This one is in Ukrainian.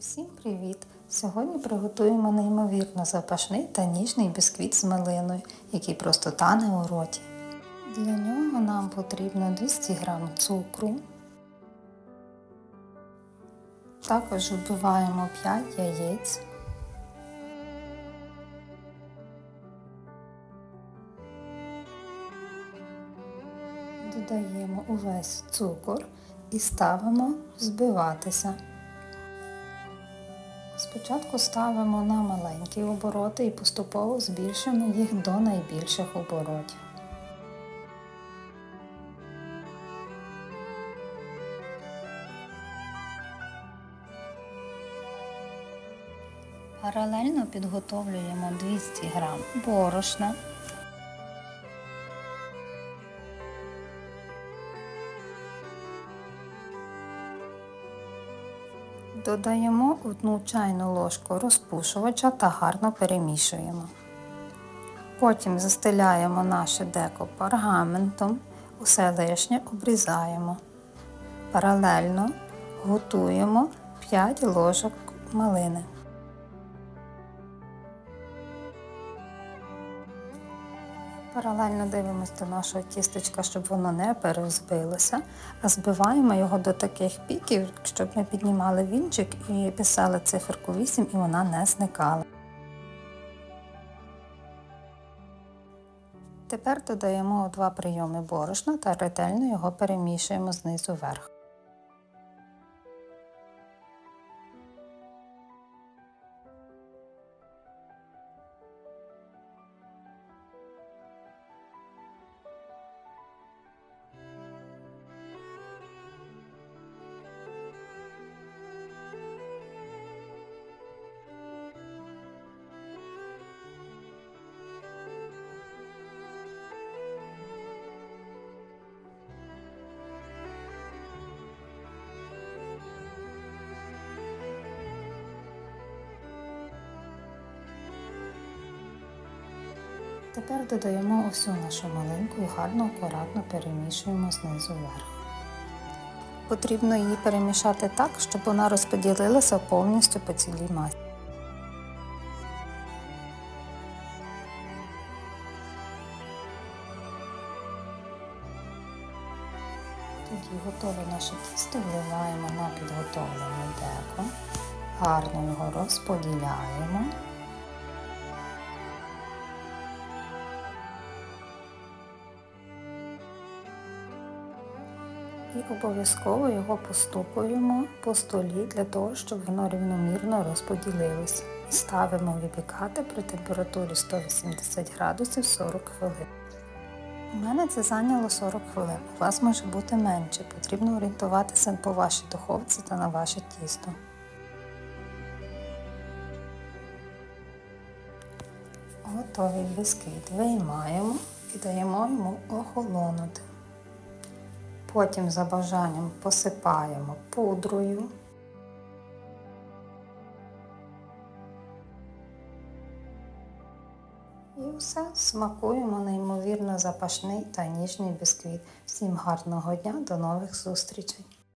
Усім привіт! Сьогодні приготуємо неймовірно запашний та ніжний бісквіт з малиною, який просто тане у роті. Для нього нам потрібно 200 г цукру. Також вбиваємо 5 яєць. Додаємо увесь цукор і ставимо збиватися. Спочатку ставимо на маленькі обороти і поступово збільшуємо їх до найбільших оборотів. Паралельно підготовлюємо 200 г борошна. Додаємо одну чайну ложку розпушувача та гарно перемішуємо. Потім застеляємо наше деко пергаментом, усе лишнє обрізаємо. Паралельно готуємо 5 ложок малини. Паралельно дивимося до нашого тістечка, щоб воно не перезбилося, а збиваємо його до таких піків, щоб ми піднімали вінчик і писали циферку 8 і вона не зникала. Тепер додаємо два прийоми борошна та ретельно його перемішуємо знизу вверх. Тепер додаємо усю нашу малинку і гарно акуратно перемішуємо знизу вверх. Потрібно її перемішати так, щоб вона розподілилася повністю по цілій масі. Тоді готове наше тісто вливаємо на підготовлене деко, гарно його розподіляємо. І обов'язково його постукуємо по столі для того, щоб воно рівномірно розподілилося. І ставимо випікати при температурі 180 градусів 40 хвилин. У мене це зайняло 40 хвилин. У вас може бути менше. Потрібно орієнтуватися по вашій духовці та на ваше тісто. Готовий бисквіт виймаємо і даємо йому охолонути. Потім за бажанням посипаємо пудрою. І все, смакуємо неймовірно запашний та ніжний бісквіт. Всім гарного дня, до нових зустрічей!